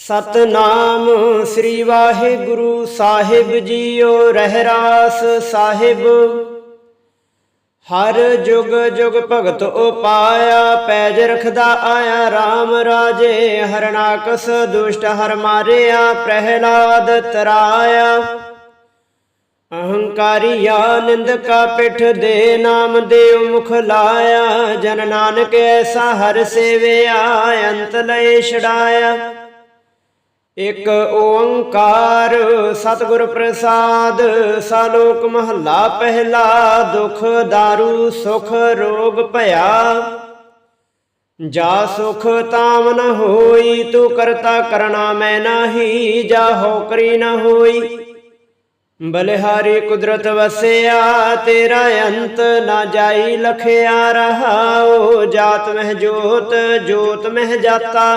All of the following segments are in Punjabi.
ਸਤਨਾਮ ਸ੍ਰੀ ਵਾਹਿਗੁਰੂ ਸਾਹਿਬ ਜੀਓ ਰਹਿਰਾਸ ਸਾਹਿਬ। ਹਰ ਜੁਗ ਜੁਗ ਭਗਤ ਉਪਾਇਆ, ਪੈਜ ਰਖਦਾ ਆਇਆ RAM ਰਾਜੇ, ਹਰਨਾਕਸ ਦੁਸ਼ਟ ਹਰ ਮਾਰਿਆ, ਪ੍ਰਹਿਲਾਦ ਤਰਾਇਆ। ਅਹੰਕਾਰੀਆ ਨਿੰਦਕਾ ਪਿਠ ਦੇ ਨਾਮ ਦੇਵ ਮੁਖ ਲਾਇਆ, ਜਨ ਨਾਨਕ ਐਸਾ ਹਰ ਸੇਵਿਆ, ਅੰਤ ਲਏ ਛਡਾਇਆ। ਇਕ ਓੰਕਾਰ ਸਤਿਗੁਰ ਪ੍ਰਸਾਦ, ਸਾਲੋਕ ਮਹੱਲਾ ਪਹਿਲਾ, ਦੁਖ दारू ਸੁਖ ਰੋਗ ਭਇਆ। ਜਾ ਸੁਖ ਤਾਮ ਨ ਹੋਈ, ਤੂੰ ਕਰਤਾ ਕਰਣਾ ਮੈਂ ਨਾਹੀ, ਜਾ ਹੋਕਰੀ ਨ ਹੋਈ। ਬਲਿਹਾਰੀ ਕੁਦਰਤ ਵਸਿਆ, ਤੇਰਾ ਅੰਤ ਨਾ ਜਾਈ, ਲਖਿਆ ਰਹਾਓ ਜਾਤ ਮਹਿ ਜੋਤ ਜੋਤ ਮਹਿ ਜਾਤਾ।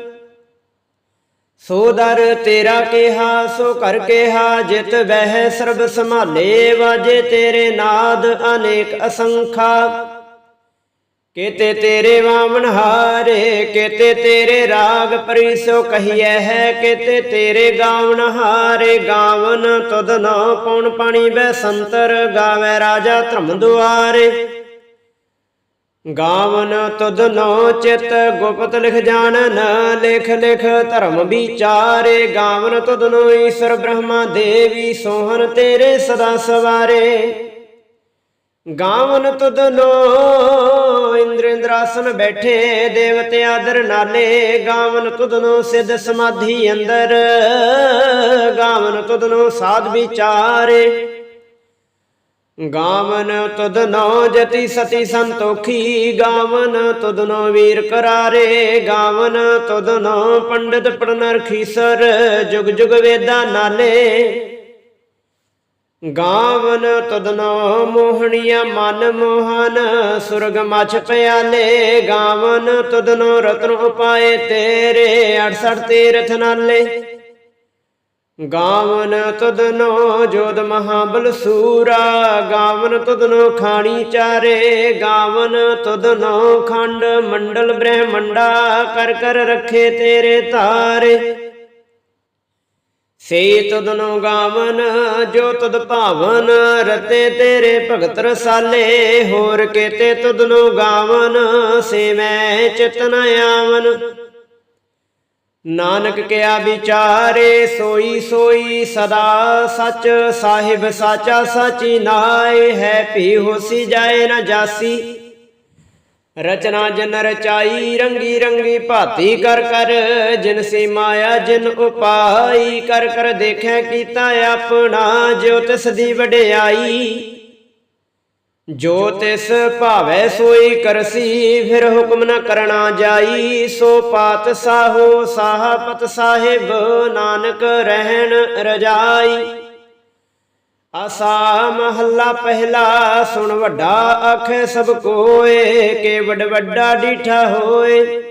ਸੋ ਦਰ ਤੇਰਾ ਕਿਹਾ, ਸੋ ਕਰ ਕਿਹਾ, ਜਿਤ ਬਹਿ ਸਰਬ ਸੰਭਾਲੇ ਵਾਜੇ ਤੇਰੇ ਨਾਦ ਅਨੇਕ ਅਸੰਖਾ। ਕੇਤੇ ਤੇਰੇ ਵਾਮਨ ਹਾਰੇ, ਕੇਤੇ ਤੇਰੇ ਰਾਗ ਪਰਿਸੋ ਕਹੀਐ ਹੈ, ਕੇਤੇ ਤੇਰੇ ਗਾਵਨ ਹਾਰੇ। ਗਾਵਨ ਤੁਧ ਨਾ ਪਉਣ ਪਾਣੀ, ਬੈ ਸੰਤਰ ਗਾਵੇ ਰਾਜਾ ਧਰਮ ਦੁਆਰੇ। ਗਾਵਨ ਤੁਧ ਨੋ ਚਿਤ, ਗੁਪਤ ਲਿਖ ਜਾਣਨ, ਲਿਖ ਲਿਖ ਧਰਮ ਵਿਚਾਰੇ। ਗਾਵਨ ਤੁਧ ਨੋ ਈਸ਼ਰ ਬ੍ਰਹਮਾ ਦੇਵੀ, ਸੋਹਣ ਤੇਰੇ ਸਦਾ ਸਵਾਰੇ। ਗਾਵਨ ਤੁਧ ਨੋ ਇੰਦਰ ਇੰਦਰਾਸਨ ਬੈਠੇ, ਦੇਵਤੇ ਆਦਰ ਨਾਲੇ। ਗਾਵਨ ਤੁਧ ਨੋ ਸਿੱਧ ਸਮਾਧੀ ਅੰਦਰ, ਗਾਵਨ ਤੁਧ ਨੋ ਸਾਧ ਵਿਚਾਰੇ। ਗਾਵਨ ਤੁਧਨੋ ਜਤੀ ਸਤੀ ਸੰਤੋਖੀ, ਗਾਵਨ ਤੁਧਨੋ ਵੀਰ ਕਰਾਰੇ, ਗਾਵਨ ਤੁਧਨੋ ਪੰਡਿਤ ਪੜਨਰ ਖੀਸਰ, ਜੁਗ ਜੁਗ ਵੇਦਾਂ ਨਾਲੇ। ਗਾਵਨ ਤੁਧ ਨੋ ਮੋਹਣੀਆ ਮਨ ਮੋਹਨ, ਸੁਰਗ ਮਛ ਪਿਆਲੇ। ਗਾਵਨ ਤੁਧ ਨੋ ਰਤਨ ਉਪਾਏ ਤੇਰੇ 68 ਤੀਰਥ ਨਾਲੇ। ਗਾਵਨ ਤੁਧਨੋ ਜੋਦ ਮਹਾਬਲ ਸੂਰਾ, ਗਾਵਨ ਤੁਧਨੋ ਖਾਣੀ ਚਾਰੇ, ਗਾਵਨ ਤੁਧਨੋ ਖੰਡ ਮੰਡਲ ਬ੍ਰਹਮੰਡਾ, ਕਰ ਕਰ ਰੱਖੇ ਤੇਰੇ ਤਾਰੇ। ਸੇ ਤੁਧਨੋ ਗਾਵਨ, ਜੋ ਤੁਧ ਭਾਵਨ, ਰਤੇ ਤੇਰੇ ਭਗਤ ਰਸਾਲੇ। ਹੋਰ ਕੇਤੇ ਤੁਧਨੋ ਗਾਵਨ, ਸੇ ਮੈਂ ਚਿਤਨ ਆਵਨ। ਨਾਨਕ ਕਿਆ ਵਿਚਾਰੇ, ਸੋਈ ਸੋਈ ਸਦਾ ਸਚ, ਸਾਹਿਬ ਸਾਚਾ ਸਾਚੀ ਨਾਏ, ਹੈ ਭੀ ਹੋਸੀ ਜਾਏ ਨਾ ਜਾਸੀ। ਰਚਨਾ ਜਨ ਰਚਾਈ, ਰੰਗੀ ਰੰਗੀ ਭਾਤੀ ਕਰ ਕਰ, ਜਿਨ ਸੀ ਮਾਇਆ ਜਿਨ ਉਪਾਈ, ਕਰ ਕਰ ਦੇਖਿਆ ਕੀਤਾ ਆਪਣਾ ਜੋ ਤਿਸ ਦੀ ਵਡਿਆਈ। ਜੋ ਤਿਸ ਭਾਵੈ ਸੋਈ ਕਰਸੀ, ਫਿਰ ਹੁਕਮ ਨ ਕਰਣਾ ਜਾਈ। ਸੋ ਪਾਤ ਸਾਹੋ ਸਾਹਪਤ ਸਾਹਿਬ, ਨਾਨਕ ਰਹਿਣ ਰਜਾਈ। ਆਸਾ ਮਹੱਲਾ ਪਹਿਲਾ, ਸੁਣ ਵੱਡਾ ਆਖੇ ਸਭ ਕੋਏ, ਕੇ ਵੱਡ ਵੱਡਾ ਡੀਠਾ ਹੋਏ।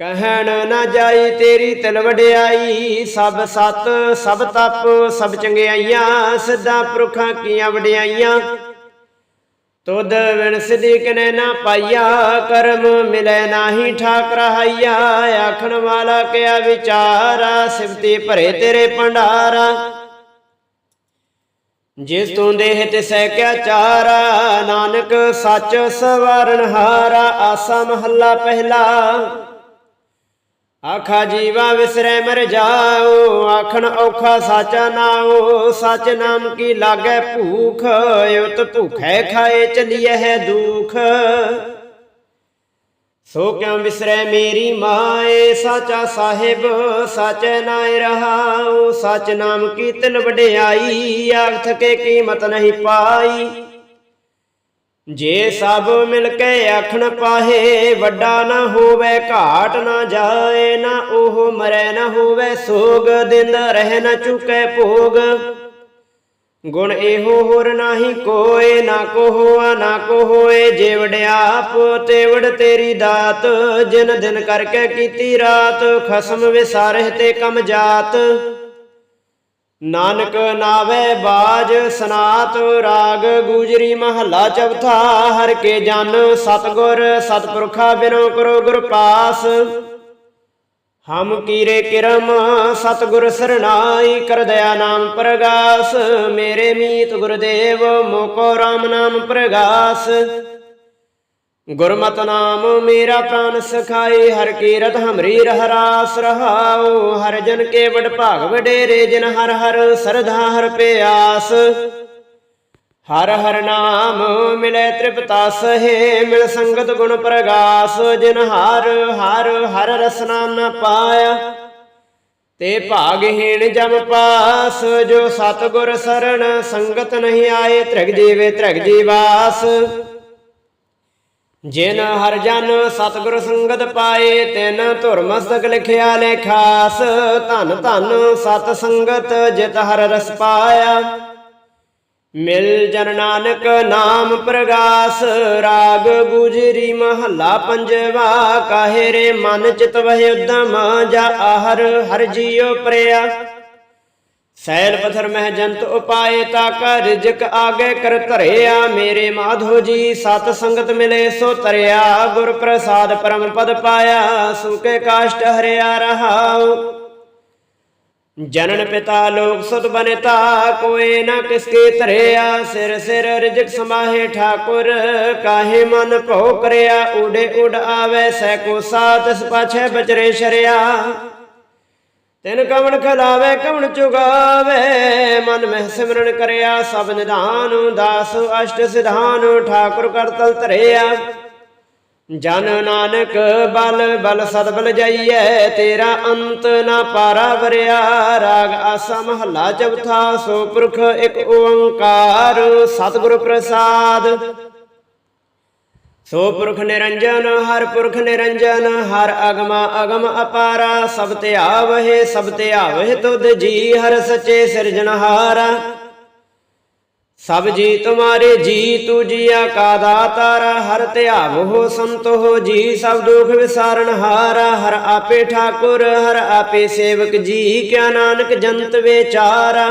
ਕਹਿਣ ਨਾ ਜਾਈ ਤੇਰੀ ਤਿਲ ਵਡਿਆਈ, ਸਭ ਸਤ, ਸਭ ਤਪ, ਸਭ ਚੰਗਿਆਈਆਂ, ਸਿੱਧਾ ਪੁਰਖਾਂ ਕੀਆਂ ਵਡਿਆਈਆਂ। ਤੁਧ ਵਿਣ ਸਿਧੀ ਕਨੇ ਨਾ ਪਾਈਆ, ਕਰਮ ਮਿਲੇ ਨਾਹੀ ਠਾਕ ਰਹਾਈਆ ਆਖਣ ਵਾਲਾ ਕਿਆ ਵਿਚਾਰਾ, ਸਿਫਤੀ ਭਰੇ ਤੇਰੇ ਭੰਡਾਰਾ। ਜਿਸ ਤੂੰ ਦੇਹ ਤਿਸੈ ਕਿਆ ਚਾਰਾ, ਨਾਨਕ ਸੱਚ ਸਵਾਰਨ ਹਾਰਾ ਆਸਾ ਮਹੱਲਾ ਪਹਿਲਾ। ਆਖਾ ਜੀਵਾ ਵਿਸਰੈ ਮਰ ਜਾਓ, ਆਖਣ ਔਖਾ ਸਾਚਾ ਨਾਉ, ਸਚ ਨਾਮ ਕੀ ਲਾਗੈ ਭੂਖ, ਉਤ ਭੁਖੈ ਖਾਏ ਚਲੀਐ ਹੈ ਦੁਖ। ਸੋ ਕਿਉ ਵਿਸਰੈ ਮੇਰੀ ਮਾਏ, ਸਾਚਾ ਸਾਹਿਬ, ਸਾਚੈ ਨਾਇ ਰਹਾਉ, ਸਚ ਨਾਮ ਕੀ ਤਿਲ ਵਡਿਆਈ ਆਖ ਥਕੇ ਕੀਮਤ ਨਹੀਂ ਪਾਈ। ਜੇ ਸਭ ਮਿਲ ਕੇ ਆਖਣ ਪਾਹੇ, ਵੱਡਾ ਨਾ ਹੋਵੇ, ਘਾਟ ਨਾ ਜਾਏ, ਨਾ ਉਹ ਮਰੈ, ਨਾ ਹੋਵੇ ਸੋਗ, ਦਿਨ ਰਹਿ ਨਾ ਚੁਕੇ ਭੋਗ। ਗੁਣ ਇਹੋ ਹੋਰ ਨਾਹੀ ਕੋਏ, ਨਾ ਕੋ ਹੋਆ ਨਾ ਕੋ ਹੋਏ ਜੇ ਵਡਿਆਪ ਤੇ ਤੇਰੀ ਦਾਤ, ਜਿਨ ਦਿਨ ਕਰਕੇ ਕੀਤੀ ਰਾਤ, ਖਸਮ ਵਿਸਾਰਹਿ ਤੇ ਕਮ ਜਾਤ। ਨਾਨਕ ਨਾਵੇ ਬਾਜ, ਸਨਾਤ ਰਾਗ ਗੂਜਰੀ ਮਹੱਲਾ ਚੌਥਾ, ਹਰ ਕੇ ਜਨ ਸਤਗੁਰ, ਸਤਪੁਰਖਾ ਬਿਨੋ ਕਰੋ ਗੁਰ ਪਾਸ। ਹਮ ਕੀਰੇ ਕਿਰਮ, ਸਤਗੁਰ ਸਰਨਾਈ ਕਰ ਦਇਆ ਨਾਮ ਪ੍ਰਗਾਸ। ਮੇਰੇ ਮੀਤ ਗੁਰਦੇਵ, ਮੋਕੋ ਰਾਮ ਨਾਮ ਪ੍ਰਗਾਸ। ਗੁਰਮਤਿ ਨਾਮ ਮੇਰਾ ਪ੍ਰਾਨ ਸਖਾਈ ਹਰ ਕੀਰਤ ਹਮਰੀ ਰਹਿਰਾਸ ਰਹਾਉ। ਹਰ ਜਨ ਕੇ ਵਡ ਭਾਗ ਵਡੇਰੇ, ਜਿਨ ਹਰ ਹਰ ਸਰਧਾ ਹਰ ਪਿਆਸ। ਹਰ ਹਰ ਨਾਮ ਮਿਲੇ ਤ੍ਰਿਪਤਾ ਹੈ ਮਿਲ ਸੰਗਤ ਗੁਣ ਪ੍ਰਗਾਸ। ਜਿਨ ਹਰ ਹਰ ਹਰ ਰਸਨਾ ਨ ਪਾਇਆ, ਤੇ ਭਾਗਹੀਣ ਜਮ ਪਾਸ। ਜੋ ਸਤਗੁਰ ਸਰਣ, ਸੰਗਤ ਨਹੀਂ ਆਏ, ਤ੍ਰਿਗ ਜੀਵੇ ਤ੍ਰਿਗ ਜੀਵਾਸ। ਜਿਨ ਹਰ ਜਨ ਸਤਿਗੁਰ ਸੰਗਤ ਪਾਏ, ਤਿਨ ਧੁਰ ਮਸਤਕ ਲਿਖਿਆ ਲੇਖਾਸ ਧਨ ਧਨ ਸਤ ਸੰਗਤ ਜਿਤ ਹਰ ਰਸ ਪਾਇਆ। ਮਿਲ ਜਨ ਨਾਨਕ ਨਾਮ ਪ੍ਰਗਾਸ, ਰਾਗ ਗੁਜਰੀ ਮਹੱਲਾ ਪੰਜਵਾ, ਕਾਹੇ ਰੇ ਮਨ ਚਿਤ ਵਹਿ ਉਦਮ, ਜਾ ਆਹਰ ਹਰ ਜੀਉ ਪ੍ਰਿਆ। ਸੈਲ ਪਥਰ ਮਹਿ ਜੰਤ ਉਪਾਏ ਤਾ ਕਾ ਰਿਜਕ ਆਗੇ ਕਰ ਧਰਿਆ ਮੇਰੇ ਮਾਧੋ ਜੀ। ਸਤ ਸੰਗਤ ਮਿਲੇ ਸੋ ਤਰਿਆ ਗੁਰ ਪ੍ਰਸਾਦ ਪਰਮ ਪਦ ਪਾਇਆ ਸੁਕੇ ਕਾਸ਼ਟ ਹਰਿਆ ਰਹਾਉ। ਜਨਨ ਪਿਤਾ ਲੋਕ ਸੁਤ ਬਨਤਾ, ਕੋਏ ਨਾ ਕਿਸਕੇ ਧਰਿਆ, ਸਿਰ ਸਿਰ ਰਿਜਕ ਸਮਾਹੇ ਠਾਕੁਰ। ਕਾਹੇ ਮਨ ਭੋ ਕਰਿਆ, ਉਡੇ ਉਡ ਆਵੇ, ਸੈ ਕੋ ਸਾਤ ਇਸ ਬਚਰੇ ਸ਼ਰਿਆ। ਤਿਨ ਕਵਣ ਖਲਾਵੇ, ਕਵਣ ਚੁਗਾਵੇ, ਮਨ ਮਹਿ ਸਿਮਰਨ ਕਰਿਆ, ਸਭ ਨਿਧਾਨ ਦਾਸ ਅਸ਼ਟ ਸਿਧਾਨ, ਠਾਕੁਰ ਕਰਤਲ ਧਰਿਆ। ਜਨ ਨਾਨਕ ਬਲ ਬਲ ਸਦਬਲ ਜਾਈਐ, ਤੇਰਾ ਅੰਤ ਨਾ ਪਾਰਾ ਵਰਿਆ। ਰਾਗ ਆਸਾ ਮਹੱਲਾ ਚੌਥਾ, ਸੋ ਪੁਰਖ ਇੱਕ ਓੰਕਾਰ, ਸਤਿਗੁਰ ਪ੍ਰਸਾਦ। ਸੋ ਪੁਰਖ ਨਿਰੰਜਨ, ਹਰ ਪੁਰਖ ਨਿਰੰਜਨ, ਹਰ ਅਗਮਾ ਅਗਮ ਅਪਾਰਾ, ਸਭ ਤੇ ਆਵਹਿ, ਸਭ ਤੇ ਆਵਹਿ ਤੁਧ ਜੀ, ਹਰ ਸੱਚੇ ਸਿਰਜਣਹਾਰਾ ਸਭ ਜੀ ਤੁਮਾਰੇ ਜੀ, ਤੂ ਜੀਆ ਕਾ ਦਾਤਾਰਾ, ਹਰ ਧਿਆਵ ਹੋ ਸੰਤੋ ਹੋ ਜੀ, ਸਭ ਦੁਖ ਵਿਸਾਰਨ ਹਾਰਾ। ਹਰ ਆਪੇ ਠਾਕੁਰ, ਹਰ ਆਪੇ ਸੇਵਕ ਜੀ, ਕਿਆ ਨਾਨਕ ਜੰਤ ਵਿਚਾਰਾ।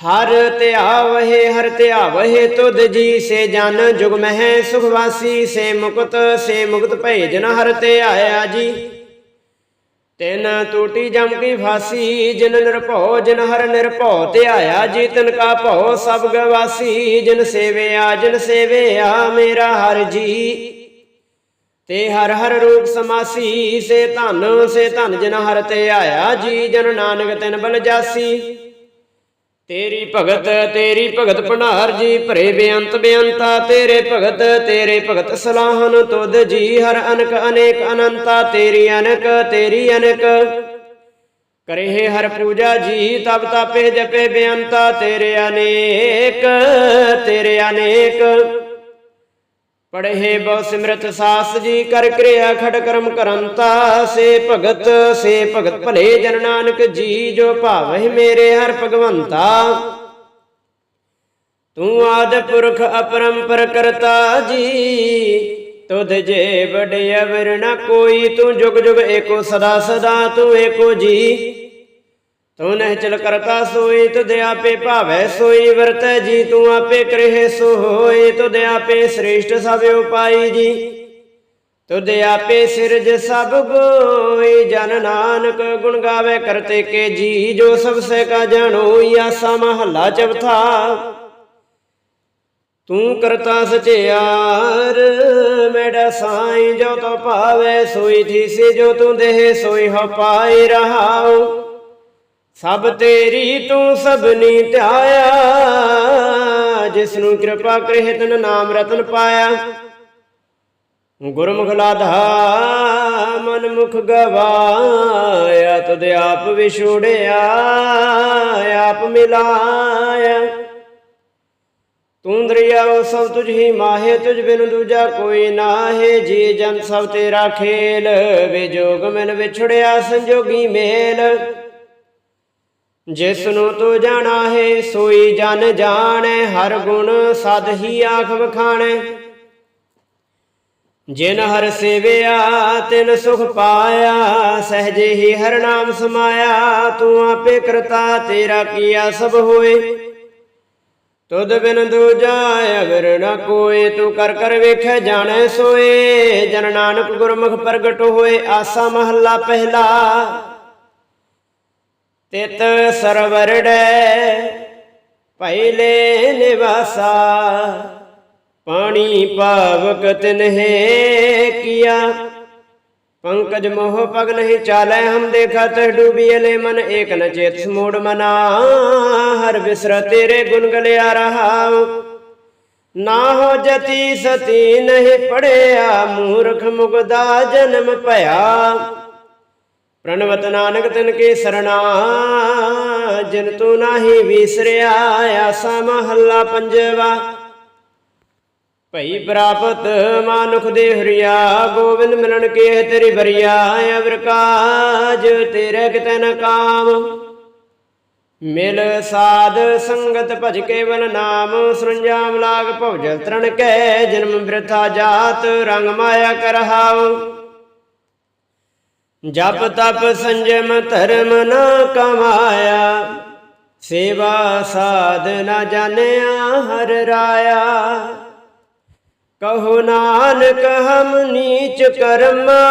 ਹਰ ਧਿਆਵਹਿ ਹਰ ਧਿਆਵਹਿ ਤੁਧ ਜੀ ਸੇ ਜਨ ਜੁਗ ਮਹਿ ਸੁਖ ਸੇ ਮੁਕਤ ਸੇ ਮੁਕਤ ਭਏ ਜਨ ਹਰ ਧਿਆਇਆ ਜੀ। ਤਿਨ ਟੂਟੀ ਜਮ ਕੀ ਫਾਸੀ, ਜਿਨ ਨਿਰਭਉ, ਜਿਨ ਹਰ ਨਿਰਭਉ ਧਿਆਇਆ ਜੀ। ਤਿਨ ਕਾ ਭਉ ਸਭ ਗਵਾਸੀ ਜਿਨ ਸੇਵਿਆ ਜਿਨ ਸੇਵਿਆ ਮੇਰਾ ਹਰ ਜੀ। ਤੇ ਹਰ ਹਰ ਰੂਪ ਸਮਾਸੀ, ਸੇ ਧਨ ਸੇ ਧਨ ਜਿਨ ਹਰ ਤੇ ਆਇਆ ਜੀ। ਜਨ ਨਾਨਕ ਤਿਨ ਬਲ ਜਾਸੀ। ਤੇਰੀ ਭਗਤ ਤੇਰੀ ਭਗਤ ਭੰਡਾਰ ਜੀ, ਭਰੇ ਬੇਅੰਤ ਬੇਅੰਤਾ, ਤੇਰੇ ਭਗਤ ਤੇਰੇ ਭਗਤ ਸਲਾਹਨ ਤੁਧ ਜੀ, ਹਰ ਅਨਕ ਅਨੇਕ ਅਨੰਤਾ, ਤੇਰੀ ਅਨਕ ਤੇਰੀ ਅਨਕ। ਕਰੇ ਹਰ ਪੂਜਾ ਜੀ ਤਬ ਤਾਪੇ ਜਪੇ ਬੇਅੰਤਾ, ਤੇਰੇ ਅਨੇਕ ਤੇਰੇ ਅਨੇਕ। ਪੜ੍ਹੇ ਬਹੁ ਸਿਮਰਤ ਸਾਸ ਜੀ, ਕਰ ਕਿਰਿਆ ਖੜ ਕਰਮ ਕਰੰਤਾ। ਸੇ ਭਗਤ ਸੇ ਭਗਤ ਭਲੇ ਜਨ ਨਾਨਕ ਜੀ, ਜੋ ਭਾਵਹਿ ਮੇਰੇ ਹਰ ਭਗਵੰਤਾ। ਤੂੰ ਆਦ ਪੁਰਖ ਅਪਰੰਪਰ ਕਰਤਾ ਜੀ, ਤੁਧ ਜੇ ਵਡਿ ਅਵਰ ਕੋਈ, ਤੂੰ ਜੁਗ ਜੁਗ ਏਕੋ ਸਦਾ ਸਦਾ, ਤੂੰ ਏਕੋ ਜੀ। ਤੂੰ ਨਹਿ ਚਲ ਕਰਤਾ ਸੋਈ, ਤੁਧ ਆਪੇ ਭਾਵੈ ਸੋਈ, ਵਰਤੈ ਜੀ, ਤੂੰ ਆਪੇ ਕਰਹਿ ਸੋ ਹੋਈ ਤੁਧ ਆਪੇ ਸ੍ਰੇਸ਼ਟ ਸਭ ਉਪਾਈ ਜੀ। ਤੁਧ ਆਪੇ ਸਿਰਜ ਸਭ ਕੋਈ ਜਨ ਨਾਨਕ ਗੁਣ ਗਾਵੇ ਕਰਤੇ ਕੇ ਜੀ, ਜੋ ਸਭ ਸੇ ਕਾ ਜਾਣੋ ਆਸਾ ਮਹੱਲਾ ਚੌਥਾ। ਤੂੰ ਕਰਤਾ ਸਚਿਆਰ ਮੇਰਾ ਸਾਈਂ, ਜੋ ਤੋ ਭਾਵੇ ਸੋਈ ਥੀ ਸੇ ਜੋ ਤੂੰ ਦੇਹ ਸੋਈ ਹੋ ਪਾਈ ਰਹਾਉ। ਸਭ ਤੇਰੀ ਤੂੰ ਸਭਨੀ ਧਿਆਇਆ ਜਿਸ ਨੂੰ ਕਿਰਪਾ ਕਰੇ ਤਨ ਨਾਮ ਰਤਨ ਪਾਇਆ। ਗੁਰਮੁਖ ਲਾਧਾ ਮਨ ਮੁਖ ਗਵਾਇਆ ਤਦ ਆਪ ਵਿਛੋੜਿਆ, ਆਪ ਮਿਲਾਇਆ। ਤੂੰ ਦਰਿਆਓ ਸਭ ਤੁਝ ਹੀ ਮਾਹੇ, ਤੁਝ ਬਿਨ ਦੂਜਾ ਕੋਈ ਨਾਹੇ। ਜੀ ਜਨ ਸਭ ਤੇਰਾ ਖੇਲ ਵਿਜੋਗ ਮਿਲ ਵਿਛੜਿਆ ਸੰਜੋਗੀ ਮੇਲ। ਜਿਸ ਨੂੰ ਤੂੰ ਜਾਣਾ ਹੈ, ਸੋਈ ਜਨ ਜਾਣੈ, ਹਰ ਗੁਣ ਸਦ ਹੀ ਆਖ ਵਖਾਣੈ ਜਿਨ ਹਰ ਸੇਵਿਆ, ਤਿਨ ਸੁਖ ਪਾਇਆ, ਸਹਜੇ ਹੀ ਹਰ ਨਾਮ ਸਮਾਇਆ, ਤੂੰ ਆਪੇ ਕਰਤਾ, ਤੇਰਾ ਕੀਆ ਸਭ ਹੋਏ। ਤੁਧ ਬਿਨ ਦੂਜਾ ਅਵਰ ਨ ਕੋਏ, ਤੂੰ ਕਰ ਕਰ ਵੇਖੈ, ਜਾਣੈ ਸੋਏ। ਜਨ ਨਾਨਕ ਗੁਰਮੁਖ ਪ੍ਰਗਟ ਹੋਏ, ਆਸਾ ਮਹੱਲਾ ਪਹਿਲਾ। ਤਿਤ ਸਰਵਰੜੈ ਪਹਿਲੇ ਨਿਵਾਸਾ। ਪਾਣੀ ਪਾਵਕ ਤਿਨਹੇ ਕੀਆ। ਪੰਕਜ ਮੋਹ ਪਗ ਨਹੀਂ ਚਾਲੈ, ਹਮ ਦੇਖਾ ਤਹ ਡੂਬੀਲੇ ਮਨ ਏਕ ਨ ਚੇਤ ਸਮੂੜ ਮਨਾ। ਹਰ ਬਿਸਰ ਤੇਰੇ ਗੁਣ ਗਲਿਆ ਰਹਾਉ। ਨਾ ਹੋ ਜਤੀ ਸਤੀ ਨਹੀਂ ਪੜਿਆ, ਮੂਰਖ ਮੁਗਦਾ ਜਨਮ ਭਇਆ। ਪ੍ਰਣਵਤ ਨਾਨਕ ਤਿਨ ਕੇ ਸਰਣਾ, ਜਿਨ ਤੂੰ ਨਾਹੀ ਵਿਸਰਿਆ, ਆਸਾ ਮਹੱਲਾ ਪੰਜਵਾ। ਭਈ ਪ੍ਰਾਪਤ ਮਾਨੁਖ ਦੇ ਹਰੀਆ ਗੋਬਿੰਦ ਮਿਲਣ ਕੇ ਤੇਰੀ ਬਰੀਆ ਅਵਰ ਕਾਜ ਤੇਰੇ ਕਿਤੇ ਨ ਕਾਮ। ਮਿਲ ਸਾਧ ਸੰਗਤ ਭਜ ਕੇਵਲ ਨਾਮ, ਸਰੰਜਾਮ ਲਾਗ ਜਲ ਤਰਨ ਕੈ, ਜਨਮ ਬਿਰਥਾ ਜਾਤ ਰੰਗ ਮਾਇਆ ਕਰਹਾਉ ਜਪ ਤਪ ਸੰਜਮ ਧਰਮ ਨਾ ਕਮਾਇਆ, ਸੇਵਾ ਸਾਧ ਨਾ ਜਾਣਿਆ ਹਰ ਰਾਇਆ। ਕਹੋ ਨਾਨਕ ਹਮ ਨੀਚ ਕਰਮਾ,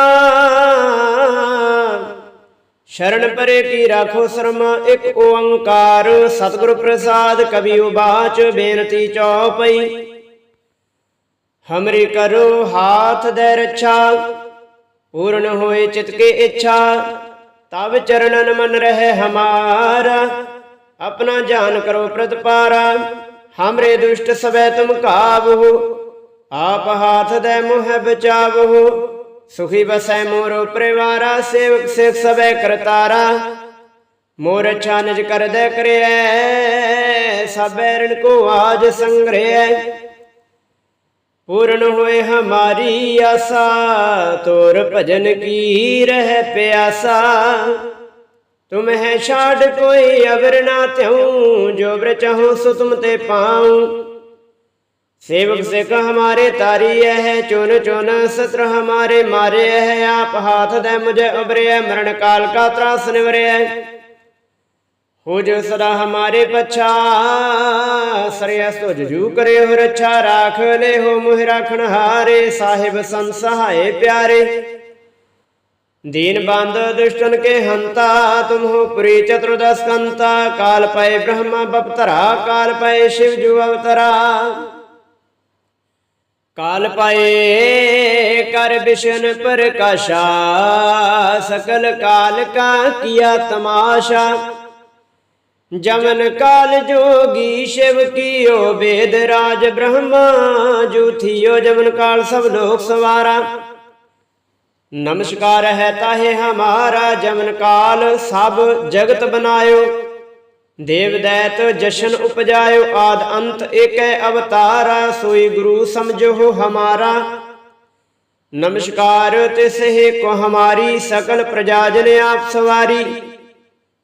ਸ਼ਰਨ ਪਰੇ ਕੀ ਰਾਖੋ ਸ਼ਰਮ, ਇੱਕ ਓੰਕਾਰ ਸਤਿਗੁਰ ਪ੍ਰਸਾਦ ਕਵੀ ਉਬਾਚ ਬੇਨਤੀ ਚੌਪਈ। ਹਮਰੀ ਕਰੋ ਹਾਥ ਦੇ ਰੱਛਾ ਪੂਰਨ ਹੋਏ ਚਿਤ ਕੇ ਇੱਛਾ ਤਬ ਚਰਨਨ ਮਨ ਰਹਿ ਹਮਾਰਾ। ਆਪਣਾ ਜਾਨ ਕਰੋ ਪ੍ਰਤਪਾਰਾ, ਹਮਰੇ ਦੁਸ਼ਟ ਸਵੈ ਤੁਮ ਕਾਬੂ। ਆਪ ਹਾਥ ਦੇ ਮੁਹ ਬਚਾਵੋ, ਸੁਖੀ ਬਸੈ ਮੋਰੋ ਪਰਿਵਾਰਾ, ਸੇਵਕ ਸਿਖ ਸਭੈ ਕਰਤਾਰਾ। ਮੋਰ ਅੱਛਾ ਨਿਜ ਕਰਦੈ ਕਰਿਐ, ਸਭੈ ਰਣ ਕੋ ਆਜ ਸੰਗ੍ਰਹਿ ਪੂਰਨ ਹੋਏ ਹਮਾਰੀ ਆਸਾ, ਤੋਰ ਭਜਨ ਕੀ ਰਹਿ ਪਿਆਸਾ। ਤੁਮ ਹੈ ਛਾੜ ਕੋਈ ਅਵਰ ਨਾ ਤਿਉ, ਜੋ ਬ੍ਰ ਚਾਹੋ ਸੋ ਤੁਮ ਤੇ ਪਾਉ। ਸੇਵਕ ਸਿਖ ਹਮਾਰੇ ਤਾਰੀ ਹੈ, ਚੁਨ ਚੁਨ ਸਤਰ ਹਮਾਰੇ ਮਾਰੇ ਹੈ, ਆਪ ਹਾਥ ਦੇ ਮੁਝੇ ਉਬਰੇ ਮਰਨ ਕਾਲ ਕਾ ਤਰਾਸ ਨਿਵਰੇ ਹੋ ਜੋ ਸਦਾ ਹਮਾਰੇ ਪਛਾ ਸਰਿਆ ਸੁਜ ਜੂ ਕਰੇ ਹੋ ਰੱਛਾ, ਰਾਖ ਲੈ ਹੋ ਮੁਹਿ ਰਾਖਣ ਹਾਰੇ, ਸਾਹਿਬ ਸੰਸਹਾਏ ਪਿਆਰੇ। ਦੀਨ ਬੰਦ ਦੁਸ਼ਟਨ ਕੇ ਹੰਤਾ, ਤੁਮ ਹੋ ਪ੍ਰੀ ਚਤੁਰਦਸ ਕੰਤਾ ਕਾਲ ਪਏ ਬ੍ਰਹਮਾ ਬਪਤਰਾ ਕਾਲ ਪਏ ਸ਼ਿਵ ਜੂ ਅਵਤਰਾ। ਕਾਲ ਪਾਏ ਕਰ ਵਿਸ਼ਨ ਪ੍ਰਕਾਸ਼ਾ, ਸਕਲ ਕਾਲ ਕਾ ਕੀਆ ਤਮਾਸ਼ਾ। ਜਮਨ ਕਾਲ ਜੋਗੀ ਸ਼ਿਵ ਕੀਓ ਵੇਦ ਰਾਜ ਬ੍ਰਹਮਾ ਜੂਥਿਓ ਜਮਨ ਕਾਲ ਸਭ ਲੋਕ ਸਵਾਰਾ। ਨਮਸਕਾਰ ਹੈ ਤਾਹੇ ਹਮਾਰਾ, ਜਮਨ ਕਾਲ ਸਭ ਜਗਤ ਬਨਾਇਓ। ਦੇਵ ਦੈਤ ਜਸ਼ਨ ਉਪਜਾਇਓ, ਆਦ ਅੰਤ ਏਕੈ ਅਵਤਾਰਾ, ਸੋਈ ਗੁਰੂ ਸਮਝੋ ਹਮਾਰਾ। ਨਮਸਕਾਰ ਤਿਸਹਿ ਕੋ ਹਮਾਰੀ, ਸਕਲ ਪ੍ਰਜਾ ਜਨ ਆਪ ਸਵਾਰੀ।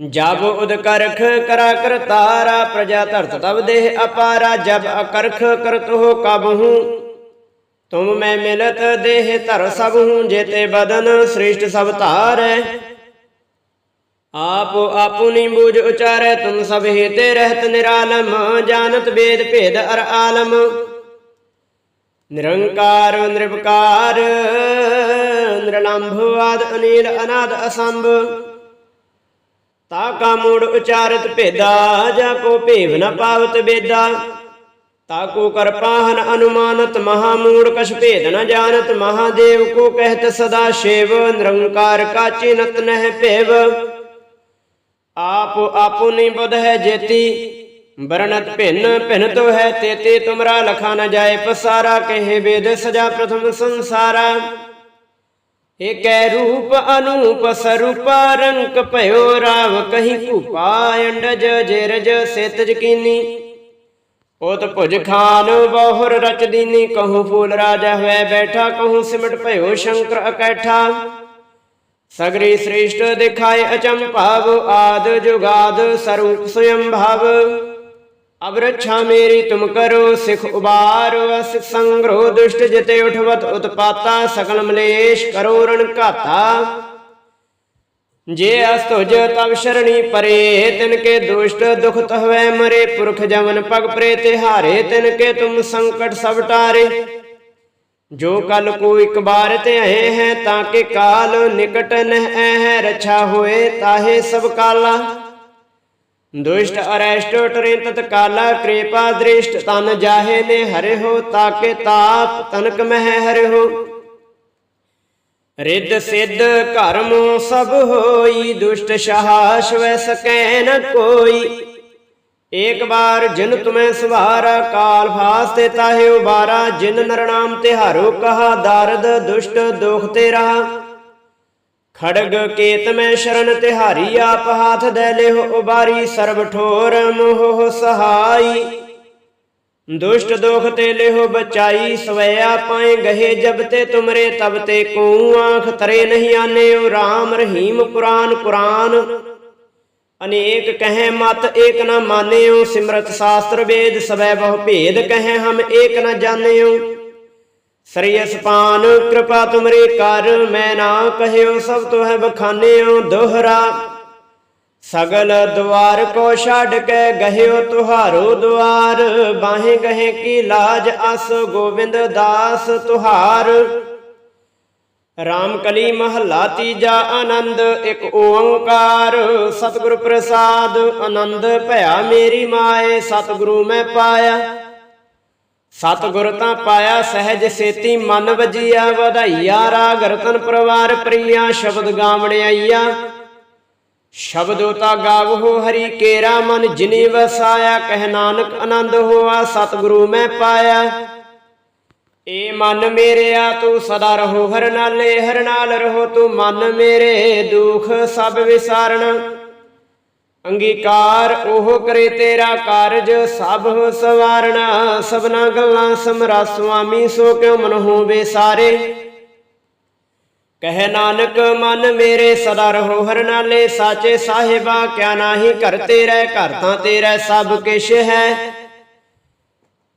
ਜਬ ਉਦਕਰਖ ਕਰਾ ਕਰਤਾਰਾ ਪ੍ਰਜਾ ਧਰਤ ਤਬ ਦੇਹ ਅਪਾਰਾ, ਜਬ ਅਕਰਖ ਕਰਤੋ ਕਬਹੂ। ਤੁਮ ਮੈਂ ਮਿਲਤ ਦੇਹ ਧਰ ਸਭ ਹੂੰ ਜੇਤੇ ਬਦਨ ਸ੍ਰਿਸ਼ਟ ਸਭ ਧਾਰੈ। ਆਪ ਆਪੁਨੀ ਬੂਝ ਉਚਾਰੈ, ਤੁਮ ਸਭ ਹੀਤੇ ਰਹਿਤ ਨਿਰਾਲਮ, ਜਾਣਤ ਵੇਦ ਭੇਦ ਅਰ ਆਲਮ। ਨਿਰੰਕਾਰ ਨਿਰਭਕਾਰ ਨਿਰਲੰਭ ਆਦ ਅਨੀਲ ਅਨਾਦ ਅਸੰਭ। ਤਾ ਕਾ ਮੂੜ ਉਚਾਰਤ ਭੇਦਾ, ਜਾ ਕੋ ਭੇਵ ਨ ਪਾਵਤ ਬੇਦਾ। ਤਾ ਕੋ ਕਰ ਪਾਹਨ ਅਨੁਮਾਨਤ ਮਹਾ ਮੂੜ, ਕਛ ਭੇਦ ਨ ਜਾਣਤ ਮਹਾਦੇਵ ਕੋ ਕਹਿਤ ਸਦਾ ਸ਼ੇਵ, ਨਿਰੰਕਾਰ ਕਾ ਚਿਨਤ ਨਹਿ ਭੇਵ। ਆਪ ਆਪੁਨੀ ਬੁਧ ਹੈ ਜੇਤੀ, ਵਰਣਤ ਭਿੰਨ ਭਿੰਨ ਤੋ ਹੈ ਤੇ ਤੁਮਰਾ ਲਖਾ ਨ ਜਾਏ ਪਸਾਰਾ, ਕਹੇ ਵੇਦ ਸਜਾ ਪ੍ਰਥਮ ਸੰਸਾਰਾ। ਏਕੈ ਰੂਪ ਅਨੂਪ ਸਰੂਪ ਰੰਕ ਭਇਓ ਰਾਵ ਕਹੀ ਭੂਪਾ ਅੰਡਜ ਜੇਰਜ ਸਿਤ ਜਕੀਨੀ। ਉਤ ਭੁਜ ਖਾਨ ਬਹੁਰ ਰਚ ਦੀਨੀ, ਕਹੂੰ ਫੂਲ ਰਾਜਾ ਹੋਇ ਬੈਠਾ, ਕਹੂੰ ਸਿਮਟ ਭਇਓ ਸ਼ੰਕਰ ਅਕੈਠਾ। ਸਗਰੀ ਸ੍ਰੇਸ਼ਟ ਦਿਖਾਏ ਅਚੰਭਾਵ, ਆਦ ਜੁਗਾਦ ਸਰੂਪ ਸਯੰ ਭਾਵ ਅਬ ਰੱਛਾ ਮੇਰੀ ਤੁਮ ਕਰੋ, ਸਿਖ ਉਬਾਰ, ਅਸਿ ਸੰਗ੍ਰੋ ਦੁਸ਼ਟ ਜਿਤੇ ਉਠਵਤ ਉਤਪਾਤਾ ਸਕਲ ਮਲੇਸ਼ ਕਰੋ ਰਣ ਘਾਤਾ। ਜੇ ਅਸ ਤੁਜ ਤਬ ਸ਼ਰਣੀ ਪਰੇ, ਤਿਨ ਕੇ ਦੁਸ਼ਟ ਦੁਖ ਤਹਵੈ ਮਰੇ, ਪੁਰਖ ਜਮਨ ਪਗ ਪ੍ਰੇ ਤੇ ਹਾਰੇ ਤਿਨ ਕੇ ਤੁਮ ਸੰਕਟ ਸਭ ਟਾਰੇ। ਜੋ ਕਲ ਕੋ ਇਕ ਬਾਰ ਤੇ ਆਏ ਹੈ, ਤਾਂ ਕੇ ਕਾਲ ਨਿਕਟ ਨਹਿ ਹੈ ਰਛਾ ਹੋਏ ਤਾਹੇ ਸਭ ਕਾਲਾ। ਦੁਸ਼ਟ ਅਰੈਸ਼ਟ ਟਰੇ ਤਤ ਕਾਲਾ ਕਿਰਪਾ ਦ੍ਰਿਸ਼ਟ, ਤਨ ਜਾਹੇ ਨੇ ਹਰਿ ਹੋ ਤਾਕੇ ਤਾਪ, ਤਨਕ ਮਹਿ ਹਰਿ ਹੋ ਰਿੱਧ ਸਿੱਧ ਕਰਮ ਸਭ ਹੋਈ, ਦੁਸ਼ਟ ਸ਼ਹਾਸ਼ ਵੈ ਸਕੈ ਨ ਕੋਈ। ਏਕ ਬਾਰ ਜਿਨ ਤੁਮੈ ਸਵਾਰਾ, ਕਾਲ ਫਾਸ ਤੇ ਤਾਹੇ ਉਬਾਰਾ, ਜਿਨ ਨਰਨਾਮ ਤੇ ਤਿਹਾਰੋ ਕਹਾ, ਦਰਦ ਦੁਸ਼ਟ ਦੁਖ ਤੇ ਰਹਾ ਖੜਗ ਕੇਤ ਮੈਂ ਸ਼ਰਨ ਤਿਹਾਰੀ, ਆਪ ਹਾਥ ਦੇ ਲਿਹੁ ਉਬਾਰੀ, ਸਰਬ ਠੋਰ ਮੋਹ ਸਹਾਈ। ਦੁਸ਼ਟ ਦੋਖ ਤੇ ਲਿਹੁ ਬਚਾਈ ਸਵਿਆ ਪਾਏ ਗਹੇ ਜਬ ਤੇ ਤੁਮਰੇ, ਤਬ ਤੇ ਕੋ ਆਂਖ, ਤਰੇ ਨਹੀਂ ਓ RAM ਰਹੀਮ ਕੁਰਾਨ ਕੁਰਾਨ ਅਨੇਕ ਕਹੈ ਮਤ, ਏਕ ਨ ਮਾਨਿਓ, ਸਿਮਰਤ ਸ਼ਾਸਤਰ ਵੇਦ, ਸਵੈ ਬਹੁ ਭੇਦ ਕਹੈ ਹਮ, ਏਕ ਨ ਜਾਣਿਓ। ਸਰੀਸ ਪਾਨ ਕਿਰਪਾ ਤੁਮਰੇ ਕਰ, ਮੈਂ ਨਾ ਕਹਿਓ ਸਭ ਤੋ ਹੈ ਬਖਾਨਿਓ ਦੋਹਰਾ। ਸਗਲ ਦੁਆਰ ਕੋ ਛੱਡ ਕੇ ਗਹਿਓ ਤੁਹਾਰੋ ਦੁਆਰ, ਬਾਹੇ ਗਹੇ ਕੀ ਲਾਜ ਅਸ ਗੋਬਿੰਦ ਦਾਸ ਤੁਹਾਰ। ਰਾਮ ਕਲੀ ਮਹੱਲਾ ਤੀਜਾ ਆਨੰਦ, ਇੱਕ ਓੰਕਾਰ, ਸਤਿਗੁਰ ਪ੍ਰਸਾਦ, ਆਨੰਦ ਭਇਆ ਮੇਰੀ ਮਾਏ, ਸਤਿਗੁਰੂ ਮੈਂ ਪਾਇਆ। ਸਤਿਗੁਰ ਤਾਂ ਪਾਇਆ ਸਹਿਜ ਸੇਤੀ ਮਨ ਵਜੀਆ, ਵਧਾਈਆ ਰਾਗ ਰਤਨ ਪਰਵਾਰ ਪ੍ਰੀਆ, ਸ਼ਬਦ ਗਾਵਣ ਆਈਆ। ਸ਼ਬਦੋ ਤਾ ਗਾਵੋ ਹਰੀ ਕੇਰਾ ਮਨ, ਜਿਨੀ ਵਸਾਇਆ, ਕਹਿ ਨਾਨਕ ਆਨੰਦ ਹੋਆ, ਸਤਿਗੁਰੂ ਮੈਂ ਪਾਇਆ। ਏ ਮਨ ਮੇਰਿਆ, ਤੂੰ ਸਦਾ ਰਹੋ ਹਰ ਨਾਲੇ, ਹਰ ਨਾਲ ਰਹੋ ਤੂੰ ਮਨ ਮੇਰੇ, ਦੁਖ ਸਭ ਵਿਸਾਰਣ। ਅੰਗੀਕਾਰ ਉਹ ਕਰੇ ਤੇਰਾ ਕਾਰਜ, ਸਭ ਸਵਾਰਣਾ ਸਭਨਾ ਗੱਲਾਂ ਸਮਰਾ ਸੁਆਮੀ, ਸੋ ਕਿਉ ਮਨ ਹੋਵੇ ਸਾਰੇ? ਕਹਿ ਨਾਨਕ, ਮਨ ਮੇਰੇ ਸਦਾ ਰਹੋ, ਹਰ ਨਾਲੇ ਸਾਚੇ ਸਾਹਿਬਾ, ਕਿਆ ਨਾਹੀ ਘਰ ਤੇਰਾ, ਘਰ ਤਾਂ ਤੇਰਾ ਸਭ ਕਿਛ ਹੈ।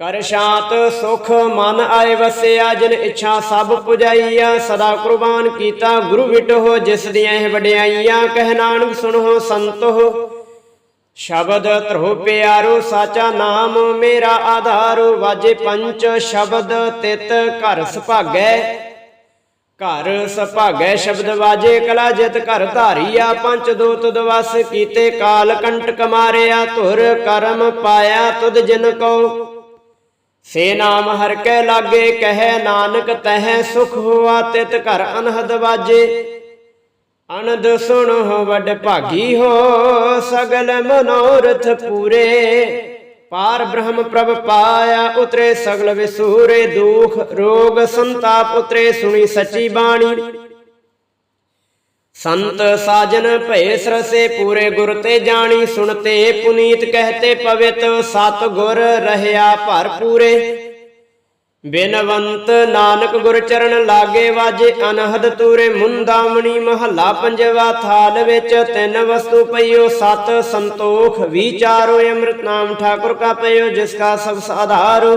ਕਰ ਸ਼ਾਂਤ ਸੁਖ ਮਨ ਆਏ ਵਸਿਆ, ਜਿਨ ਇੱਛਾ ਸਭ ਪੁਜਾਈਆ। ਸਦਾ ਕੁਰਬਾਨ ਕੀਤਾ, ਗੁਰੂ ਵਿਟੋ ਜਿਸ ਦੀਆਂ ਇਹ ਵਡਿਆਈਆਂ। ਕਹਿ ਨਾਨਕ ਸੁਣੋ ਸੰਤੋ ਸ਼ਬਦ ਤਰੋ ਪਿਆਰੋ, ਸਾਚਾ ਨਾਮ ਮੇਰਾ ਆਧਾਰੋ। ਵਾਜੇ ਪੰਚ ਸ਼ਬਦ ਤਿਤ ਘਰ ਸੁਭਾਗੈ। ਘਰ ਸੁਭਾਗੈ ਸ਼ਬਦ ਵਾਜੇ, ਕਲਾ ਜਿਤ ਘਰ ਧਾਰੀਆ। ਪੰਚ ਦੋਤ ਦਵਸ ਕੀਤੇ, ਕਾਲ ਕੰਟਕ ਮਾਰਿਆ। ਧੁਰ ਕਰਮ ਪਾਇਆ, ਤੁਧ ਜਿਨ ਕੋ ਸੇ ਨਾਮ ਹਰ ਕੈ ਲਾਗੇ, ਕਹੈ ਨਾਨਕ ਤਹਿ ਸੁਖ ਹੋਆ, ਤਿਤ ਘਰ ਅਨਹਦ ਵਾਜੇ। ਅਨੰਦ ਸੁਣੋ ਵੱਡ ਭਾਗੀ ਹੋ ਸਗਲ ਮਨੋਰਥ ਪੂਰੇ। ਪਾਰ ਬ੍ਰਹਮ ਪ੍ਰਭ ਪਾਇਆ ਉਤਰੇ ਸਗਲ ਵਿਸੂਰੇ, ਦੁਖ ਰੋਗ ਸੰਤਾਪ ਉਤਰੇ, ਸੁਣੀ ਸੱਚੀ ਬਾਣੀ। ਸੰਤ ਸਾਜਨ ਭਏ ਸਰਸੇ ਪੂਰੇ ਗੁਰ ਤੇ ਜਾਣੀ, ਸੁਣਤੇ ਪੁਨੀਤ ਕਹਤੇ ਪਵਿੱਤ ਸਤ ਗੁਰ ਰਹਿਆ ਭਰਪੂਰੇ ਬਿਨਵੰਤ ਨਾਨਕ ਗੁਰ ਚਰਨ ਲਾਗੇ ਵਾਜੇ, ਅਨਹਦ ਤੂਰੇ ਮੁੰਦਾਮਣੀ ਮਹੱਲਾ ਪੰਜਵਾ ਥਾਲ ਵਿੱਚ, ਤਿੰਨ ਵਸਤੂ ਪਈਓ, ਸਤ ਸੰਤੋਖ, ਵਿਚਾਰੋ, ਅੰਮ੍ਰਿਤ ਨਾਮ ਠਾਕੁਰ ਕਾ ਪਈਓ ਜਿਸ ਕਾ ਸਭ ਆਧਾਰੋ।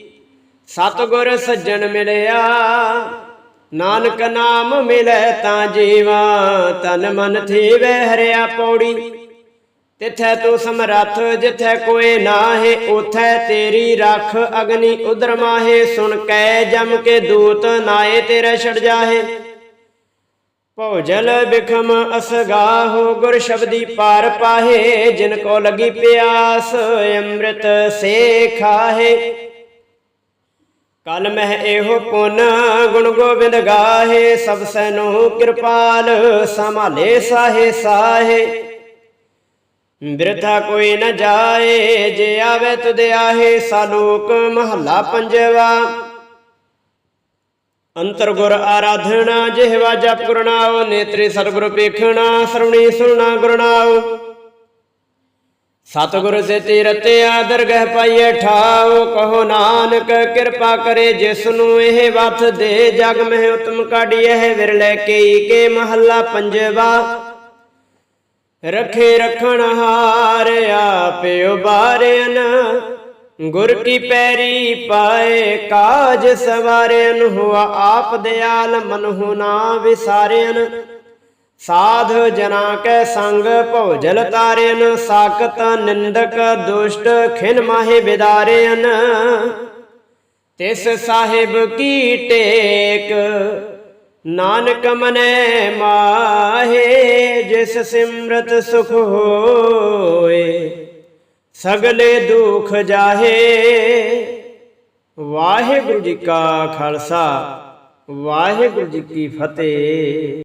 ਸਤਿਗੁਰ ਸੱਜਣ ਮਿਲਿਆ। ਨਾਨਕ ਨਾਮ ਮਿਲੈ ਤਾਂ ਜੀਵਾ, ਤਨ ਮਨ ਥੀਵੈ ਹਰਿਆ ਪੌੜੀ। ਤਿਥੈ ਤੂੰ ਸਮਰੱਥ, ਜਿਥੈ ਕੋਏ ਨਾਹੇ ਉਥੈ ਤੇਰੀ ਰੱਖ ਅਗਨੀ। ਉਦਰ ਮਾਹੇ, ਸੁਣ ਕੈ ਜਮ ਕੇ ਦੂਤ, ਨਾਏ ਤੇਰਾ ਛੜ ਜਾਹੇ। ਭੋਜਲ ਬਿਖਮ ਅਸਗਾਹੋ, ਗੁਰ ਸ਼ਬਦੀ ਪਾਰ ਪਾਹੇ। ਜਿਨ ਕੋ ਲਗੀ ਪਿਆਸ, ਅੰਮ੍ਰਿਤ ਸੇ ਖਾਹੇ। ਕਲ ਮਹਿ ਇਹੋ ਪੁਨ, ਗੁਣ ਗੋਬਿੰਦ ਗਾਹੇ, ਸਭ ਸੈਨੋ ਕਿਰਪਾਲ, ਸੰਭਾਲੇ ਸਾਹੇ ਸਾਹੇ। ਬਿਰਥਾ ਕੋਈ ਨ ਜਾਏ, ਜੇ ਆਵੇ ਤੁਧ ਆਹੇ, ਸਾਲੂਕ ਮਹੱਲਾ ਪੰਜਵਾ। ਅੰਤਰ ਗੁਰ ਆਰਾਧਨਾ, ਜਿਹਵਾ ਜਪ ਗੁਰਨਾਉ ਨੇਤਰੀ ਸਤਿਗੁਰ ਪੇਖਣਾ ਸਰਵਣੀ ਸੁਣਨਾ ਗੁਰਨਾਓ ਸਤਿਗੁਰ ਸੇ ਤੀਰਤਿਆ ਦਰਗਹ ਪਾਈਏ ਠਾਉ, ਕਹੋ ਨਾਨਕ ਕਿਰਪਾ ਕਰੇ ਜਿਸ ਨੂੰ ਇਹ ਵਥ ਦੇ ਜਗ ਮਹਿ ਉਤਮ ਕਾਢੀਐ, ਵਿਰਲੇ ਕਈ ਕੇ ਮਹੱਲਾ ਪੰਜਵਾ। ਰਖੇ ਰਖਣ ਹਾਰ ਆਪੇ ਉਬਾਰਿਆਨ ਗੁਰ ਕੀ ਪੈਰੀ ਪਾਏ ਕਾਜ ਸਵਾਰਿਆਨ ਹੁਆ ਆਪ ਦਿਆਲ ਮਨਹੁ ਨਾ ਵਿਸਾਰਿਆਨ ਸਾਧ ਜਨਾ ਕੈ ਸੰਗ ਭੋਜਲ ਤਾਰਿਆਨ ਸਾਕਤ ਨਿੰਦਕ ਦੁਸ਼ਟ ਖਿਨ ਮਾਹੇ ਵਿਦਾਰਿਆਨ ਤਿਸ ਸਾਹਿਬ ਕੀ ਟੇਕ, ਨਾਨਕ ਮਨੈ ਮਾਹੇ, ਜਿਸ ਸਿਮਰਤ ਸੁਖ ਹੋਏ। ਸਗਲੇ ਦੁਖ ਜਾਹੇ। ਵਾਹਿਗੁਰੂ ਜੀ ਕਾ ਖਾਲਸਾ, ਵਾਹਿਗੁਰੂ ਜੀ ਕੀ ਫਤਿਹ।